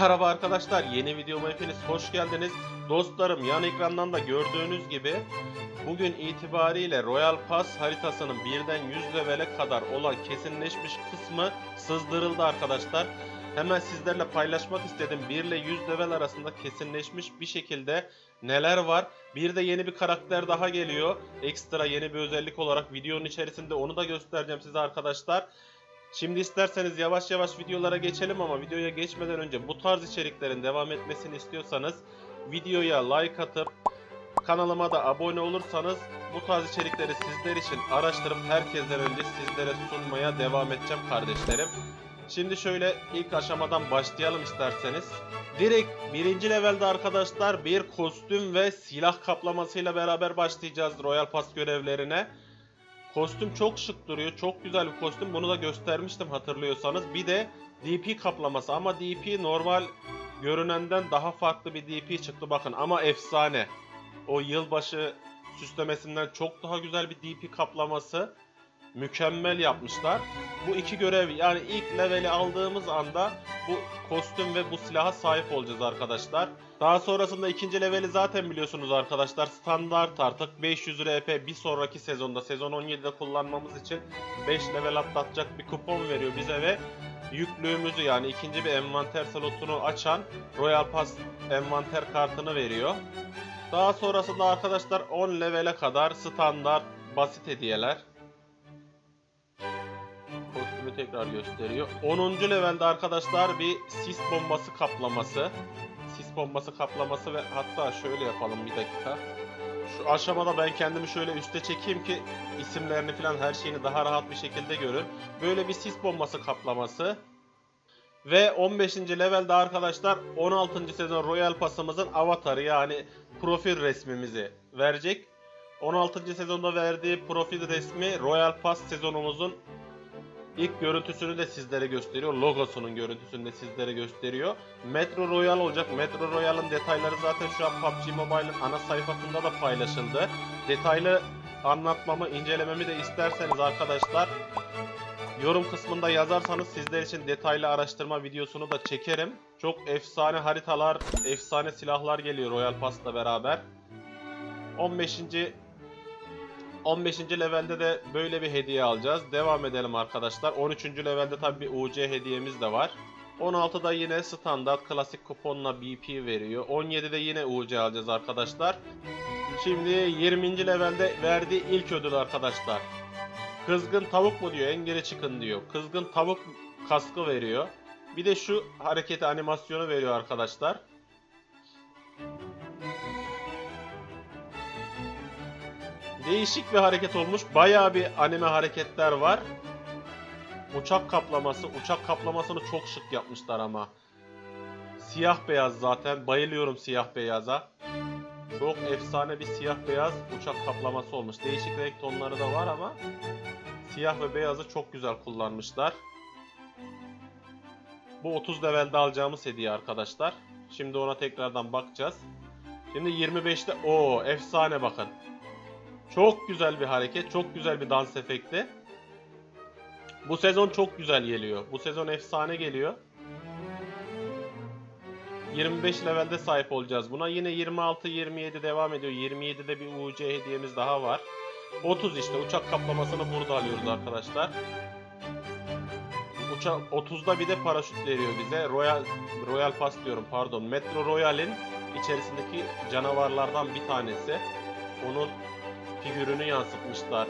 Merhaba arkadaşlar, yeni videoma hepiniz hoş geldiniz. Dostlarım, yan ekrandan da gördüğünüz gibi bugün itibariyle Royal Pass haritasının birden 100 levele kadar olan kesinleşmiş kısmı sızdırıldı arkadaşlar. Hemen sizlerle paylaşmak istedim. 1 ile 100 level arasında kesinleşmiş bir şekilde neler var. Bir de yeni bir karakter daha geliyor. Ekstra yeni bir özellik olarak videonun içerisinde onu da göstereceğim size arkadaşlar. Şimdi isterseniz yavaş yavaş videolara geçelim ama videoya geçmeden önce bu tarz içeriklerin devam etmesini istiyorsanız videoya like atıp kanalıma da abone olursanız bu tarz içerikleri sizler için araştırıp herkesten önce sizlere sunmaya devam edeceğim kardeşlerim. Şimdi şöyle ilk aşamadan başlayalım isterseniz. Direkt birinci levelde arkadaşlar bir kostüm ve silah kaplamasıyla beraber başlayacağız Royal Pass görevlerine. Kostüm çok şık duruyor. Çok güzel bir kostüm. Bunu da göstermiştim hatırlıyorsanız. Bir de DP kaplaması ama DP normal görünenden daha farklı bir DP çıktı bakın ama efsane. O yılbaşı süslemesinden çok daha güzel bir DP kaplaması. Mükemmel yapmışlar. Bu iki görev yani ilk leveli aldığımız anda bu kostüm ve bu silaha sahip olacağız arkadaşlar. Daha sonrasında ikinci leveli zaten biliyorsunuz arkadaşlar. Standart artık 500 RP bir sonraki sezonda sezon 17'de kullanmamız için 5 level atlatacak bir kupon veriyor bize ve yüklüğümüzü yani ikinci bir envanter slotunu açan Royal Pass envanter kartını veriyor. Daha sonrasında arkadaşlar 10 levele kadar standart basit hediyeler. Kostümü tekrar gösteriyor. 10. levelde arkadaşlar bir sis bombası kaplaması. Sis bombası kaplaması ve hatta şöyle yapalım bir dakika. Şu aşamada ben kendimi şöyle üste çekeyim ki isimlerini falan her şeyini daha rahat bir şekilde görün. Böyle bir sis bombası kaplaması. Ve 15. levelde arkadaşlar 16. sezon Royal Pass'ımızın avatarı yani profil resmimizi verecek. 16. sezonda verdiği profil resmi Royal Pass sezonumuzun ilk görüntüsünü de sizlere gösteriyor. Logosunun görüntüsünü de sizlere gösteriyor. Metro Royal olacak. Metro Royal'ın detayları zaten şu an PUBG Mobile'ın ana sayfasında da paylaşıldı. Detaylı anlatmamı, incelememi de isterseniz arkadaşlar yorum kısmında yazarsanız sizler için detaylı araştırma videosunu da çekerim. Çok efsane haritalar, efsane silahlar geliyor Royal Pass'la beraber. 15. 15. levelde de böyle bir hediye alacağız. Devam edelim arkadaşlar. 13. levelde tabi bir UC hediyemiz de var. 16'da yine standart klasik kuponla BP veriyor. 17'de yine UC alacağız arkadaşlar. Şimdi 20. levelde verdiği ilk ödül arkadaşlar. Kızgın tavuk mu diyor, en çıkın diyor. Kızgın tavuk kaskı veriyor. Bir de şu hareketi animasyonu veriyor arkadaşlar. Değişik bir hareket olmuş. Bayağı bir anime hareketler var. Uçak kaplaması. Uçak kaplamasını çok şık yapmışlar ama. Siyah beyaz zaten. Bayılıyorum siyah beyaza. Çok efsane bir siyah beyaz uçak kaplaması olmuş. Değişik renk tonları da var ama siyah ve beyazı çok güzel kullanmışlar. Bu 30 levelde alacağımız hediye arkadaşlar. Şimdi ona tekrardan bakacağız. Şimdi 25'te o efsane bakın. Çok güzel bir hareket, çok güzel bir dans efekti. Bu sezon çok güzel geliyor. Bu sezon efsane geliyor. 25 levelde sahip olacağız buna. Yine 26-27 devam ediyor. 27'de bir UC hediyemiz daha var. 30 işte uçak kaplamasını burada alıyoruz arkadaşlar. Uçak 30'da bir de paraşüt veriyor bize. Royal Royal Pass diyorum pardon. Metro Royal'in içerisindeki canavarlardan bir tanesi. Onun figürünü yansıtmışlar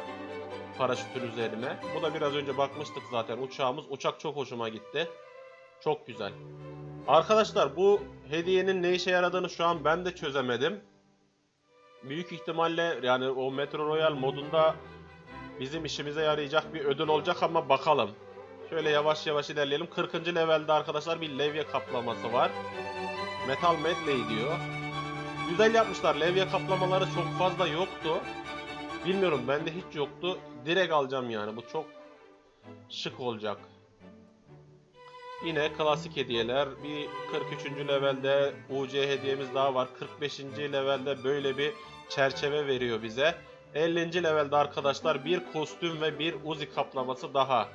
paraşütün üzerine. Bu da biraz önce bakmıştık zaten uçağımız. Uçak çok hoşuma gitti. Çok güzel. Arkadaşlar bu hediyenin ne işe yaradığını şu an ben de çözemedim. Büyük ihtimalle yani o Metro Royal modunda bizim işimize yarayacak bir ödül olacak ama bakalım. Şöyle yavaş yavaş ilerleyelim. 40. levelde arkadaşlar bir levye kaplaması var. Metal Medley diyor. Güzel yapmışlar. Levye kaplamaları çok fazla yoktu. Bilmiyorum bende hiç yoktu. Direkt alacağım yani. Bu çok şık olacak. Yine klasik hediyeler. Bir 43. levelde UC hediyemiz daha var. 45. levelde böyle bir çerçeve veriyor bize. 50. levelde arkadaşlar bir kostüm ve bir Uzi kaplaması daha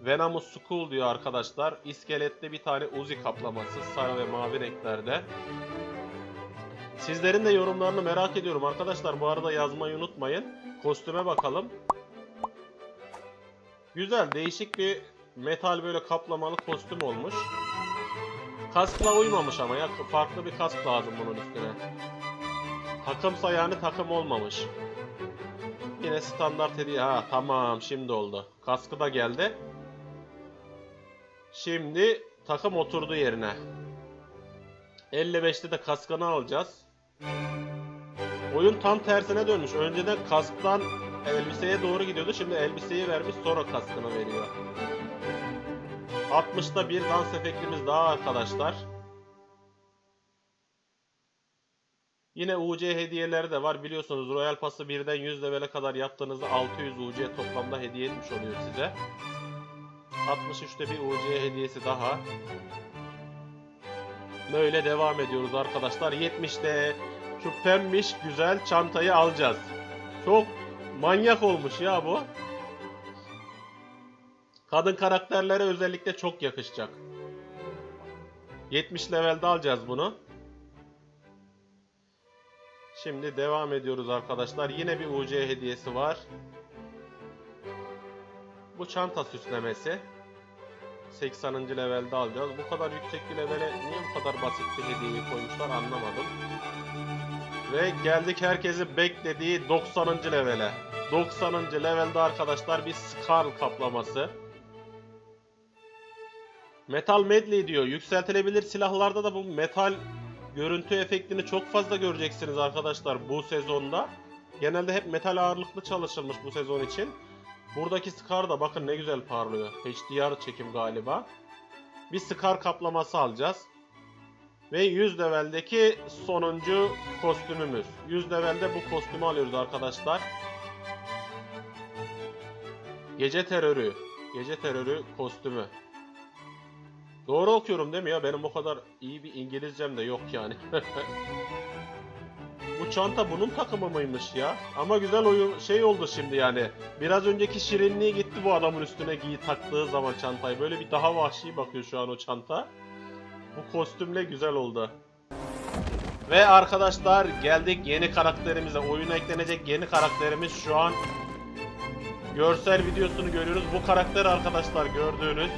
Venomous Skull diyor arkadaşlar. İskelette bir tane Uzi kaplaması sarı ve mavi renklerde. Sizlerin de yorumlarını merak ediyorum arkadaşlar. Bu arada yazmayı unutmayın. Kostüme bakalım. Güzel, değişik bir metal böyle kaplamalı kostüm olmuş. Kaskla uymamış ama ya farklı bir kask lazım bunun üstüne. Takımsa yani takım olmamış. Yine standart hediye. Ha tamam şimdi oldu. Kaskı da geldi. Şimdi takım oturdu yerine. 55'te de kaskını alacağız. Oyun tam tersine dönmüş. Önceden kasktan elbiseye doğru gidiyordu. Şimdi elbiseyi vermiş sonra kaskını veriyor. 60'ta bir dans efektimiz daha arkadaşlar. Yine UC hediyeleri de var. Biliyorsunuz Royal Pass'ı birden 100 level'e kadar yaptığınızda 600 UC toplamda hediye etmiş oluyor size. 63'te bir UC hediyesi daha. Böyle devam ediyoruz arkadaşlar. 70'te şu pembiş güzel çantayı alacağız. Çok manyak olmuş ya bu. Kadın karakterlere özellikle çok yakışacak. 70 levelde alacağız bunu. Şimdi devam ediyoruz arkadaşlar. Yine bir UC hediyesi var. Bu çanta süslemesi. 80. levelde alacağız. Bu kadar yüksek bir levele niye bu kadar basit bir hediyeyi koymuşlar anlamadım. Ve geldik herkesin beklediği 90. levele. 90. levelde arkadaşlar bir Scar kaplaması. Metal Medley diyor. Yükseltilebilir silahlarda da bu metal görüntü efektini çok fazla göreceksiniz arkadaşlar bu sezonda. Genelde hep metal ağırlıklı çalışılmış bu sezon için. Buradaki Scar da bakın ne güzel parlıyor. HDR çekim galiba. Bir Scar kaplaması alacağız. Ve 100 leveldeki sonuncu kostümümüz. 100 levelde bu kostümü alıyoruz arkadaşlar. Gece terörü. Gece terörü kostümü. Doğru okuyorum değil mi ya? Benim o kadar iyi bir İngilizcem de yok yani. Bu çanta bunun takımı mıymış ya? Ama güzel oyun şey oldu şimdi yani. Biraz önceki şirinliği gitti bu adamın üstüne giy taktığı zaman çantayı. Böyle bir daha vahşi bakıyor şu an o çanta. Bu kostümle güzel oldu. Ve arkadaşlar geldik yeni karakterimize. Oyuna eklenecek yeni karakterimiz şu an görsel videosunu görüyoruz. Bu karakter arkadaşlar gördüğünüz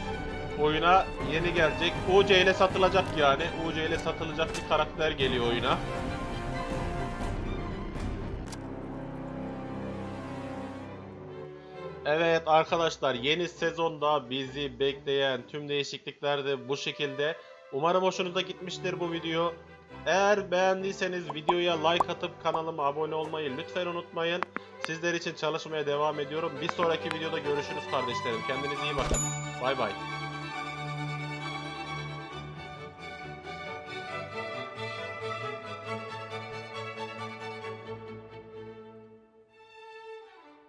oyuna yeni gelecek. UC ile satılacak yani. UC ile satılacak bir karakter geliyor oyuna. Evet arkadaşlar yeni sezonda bizi bekleyen tüm değişiklikler de bu şekilde. Umarım hoşunuza gitmiştir bu video. Eğer beğendiyseniz videoya like atıp kanalıma abone olmayı lütfen unutmayın. Sizler için çalışmaya devam ediyorum. Bir sonraki videoda görüşürüz kardeşlerim. Kendinize iyi bakın. Bay bay.